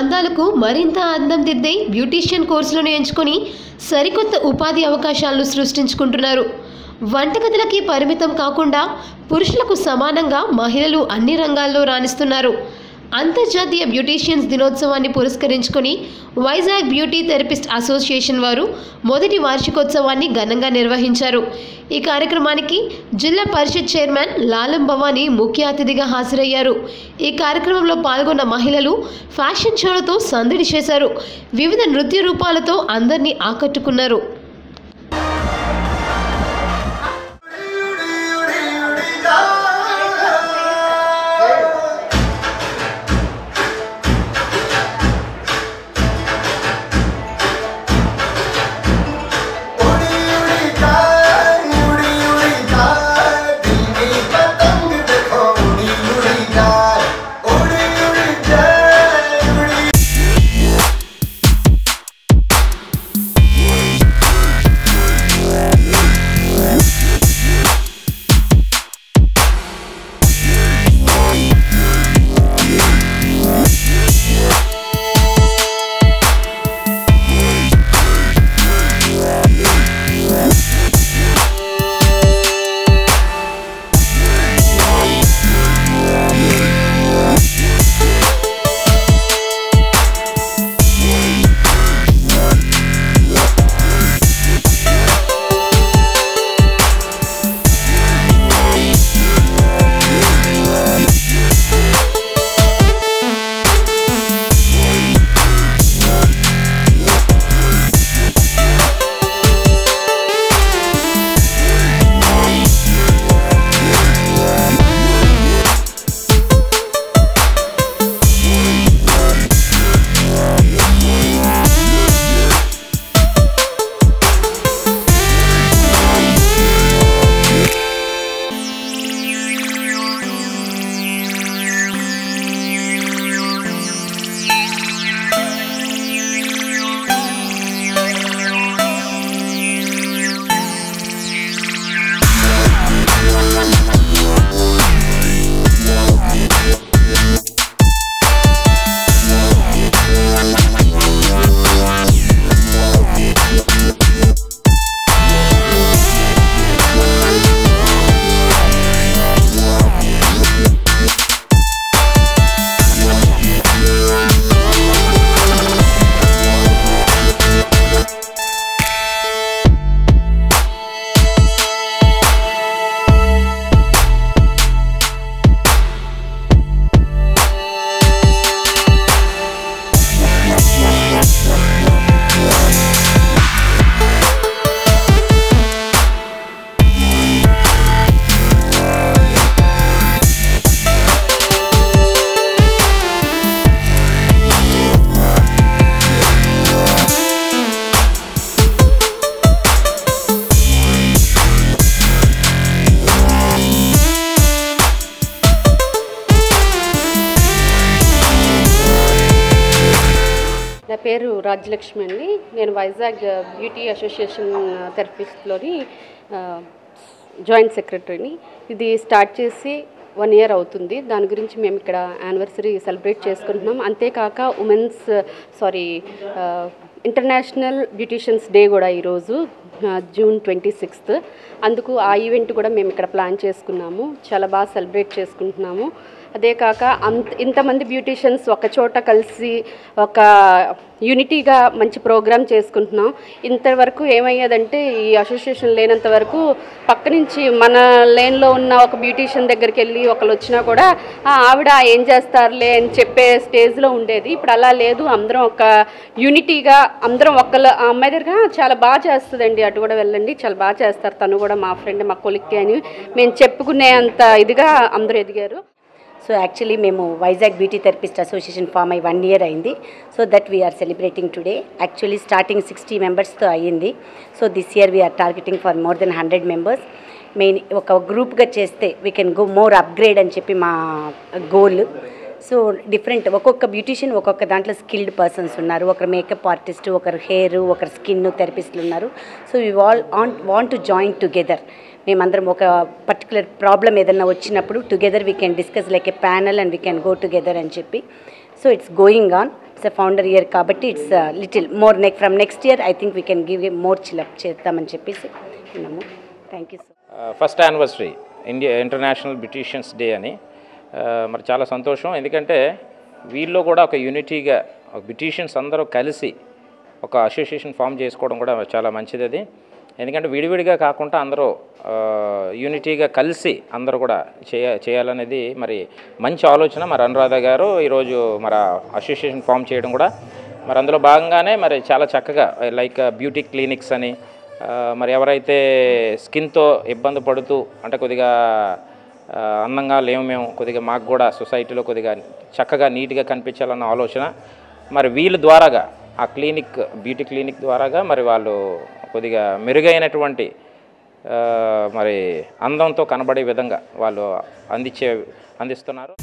అందాలకు మరింత అందం దిద్దే బ్యూటీషియన్ కోర్సులను ఎంచుకొని సరికొత్త ఉపాధి అవకాశాలను సృష్టించుకుంటున్నారు. వంటగదులకి పరిమితం కాకుండా పురుషులకు సమానంగా మహిళలు అన్ని రంగాల్లో రాణిస్తున్నారు. అంతర్జాతీయ బ్యూటీషియన్స్ దినోత్సవాన్ని పురస్కరించుకొని వైజాగ్ బ్యూటీ థెరపిస్ట్ అసోసియేషన్ వారు మొదటి వార్షికోత్సవాన్ని ఘనంగా నిర్వహించారు. ఈ కార్యక్రమానికి జిల్లా పరిషత్ చైర్మన్ లాలం భవానీ ముఖ్య అతిథిగా హాజరయ్యారు. ఈ కార్యక్రమంలో పాల్గొన్న మహిళలు ఫ్యాషన్ షోలతో సందడి చేశారు. వివిధ నృత్య రూపాలతో అందరినీ ఆకట్టుకున్నారు. నా పేరు రాజ్యలక్ష్మి అండి. నేను వైజాగ్ బ్యూటీ అసోసియేషన్ థెరపిస్ట్లోని జాయింట్ సెక్రటరీని. ఇది స్టార్ట్ చేసి వన్ ఇయర్ అవుతుంది. దాని గురించి మేము ఇక్కడ యానివర్సరీ సెలబ్రేట్ చేసుకుంటున్నాం. అంతేకాక women's sorry international beauticians day కూడా ఈరోజు జూన్ ట్వంటీ సిక్స్త్. అందుకు ఆ ఈవెంట్ కూడా మేము ఇక్కడ ప్లాన్ చేసుకున్నాము. చాలా బాగా సెలబ్రేట్ చేసుకుంటున్నాము. అదే కాక అంత ఇంతమంది బ్యూటిషియన్స్ ఒక చోట కలిసి ఒక యూనిటీగా మంచి ప్రోగ్రామ్ చేసుకుంటున్నాం. ఇంతవరకు ఏమయ్యేదంటే ఈ అసోసియేషన్ లేనంత వరకు పక్క నుంచి మన లేన్లో ఉన్న ఒక బ్యూటీషియన్ దగ్గరికి వెళ్ళి ఒకళ్ళు వచ్చినా కూడా ఆవిడ ఏం చేస్తారులే అని చెప్పే స్టేజ్లో ఉండేది. ఇప్పుడు అలా లేదు. అందరం ఒక యూనిటీగా అందరం ఒకళ్ళు ఆ అమ్మాయి దగ్గర చాలా బాగా చేస్తుందండి అటు కూడా వెళ్ళండి చాలా బాగా చేస్తారు తను కూడా మా ఫ్రెండ్ మా కొలిక్కి అని మేము చెప్పుకునే అంత ఇదిగా అందరూ ఎదిగారు. సో యాక్చువల్లీ మేము Vizag beauty therapist association form అయ్యి వన్ ఇయర్ అయింది. So that we are celebrating today actually starting sixty మెంబర్స్తో అయ్యింది. So this year we are targeting for more than hundred members main ఒక గ్రూప్గా చేస్తే we can go more upgrade అని చెప్పి మా గోల్ సో డిఫరెంట్. ఒక్కొక్క బ్యూటీషియన్ ఒక్కొక్క దాంట్లో స్కిల్డ్ పర్సన్స్ ఉన్నారు. ఒకరు మేకప్ ఆర్టిస్ట్ ఒకరు హెయిర్ ఒకరు స్కిన్ థెరపిస్టులు ఉన్నారు. So we all on want to join together మేమందరం ఒక పర్టికులర్ ప్రాబ్లం ఏదైనా వచ్చినప్పుడు together we can discuss like a panel and we can go together అని చెప్పి. So it's going on it's a founder year కాబట్టి it's little more neck from next year I think we can give more చిలప్ చేద్దామని చెప్పేసి ఉన్నాము. Thank you sir first anniversary India international beauticians day అని మరి చాలా సంతోషం. ఎందుకంటే వీళ్ళు కూడా ఒక యూనిటీగా ఒక బ్యూటీషియన్స్ అందరూ కలిసి ఒక అసోసియేషన్ ఫామ్ చేసుకోవడం కూడా చాలా మంచిది అది. ఎందుకంటే విడివిడిగా కాకుండా అందరూ యూనిటీగా కలిసి అందరూ కూడా చేయ చేయాలనేది మరి మంచి ఆలోచన. మరి అనురాధ గారు ఈరోజు మరి అసోసియేషన్ ఫామ్ చేయడం కూడా మరి అందులో భాగంగానే మరి చాలా చక్కగా లైక్ బ్యూటీ క్లినిక్స్ అని మరి ఎవరైతే స్కిన్తో ఇబ్బంది పడుతూ అంటే కొద్దిగా అందంగా లేము మేము కొద్దిగా మాకు కూడా సొసైటీలో కొద్దిగా చక్కగా నీట్గా కనిపించాలన్న ఆలోచన. మరి వీళ్ళ ద్వారాగా ఆ క్లినిక్ బ్యూటీ క్లినిక్ ద్వారాగా మరి వాళ్ళు కొద్దిగా మెరుగైనటువంటి మరి అందంతో కనబడే విధంగా వాళ్ళు అందించే అందిస్తున్నారు.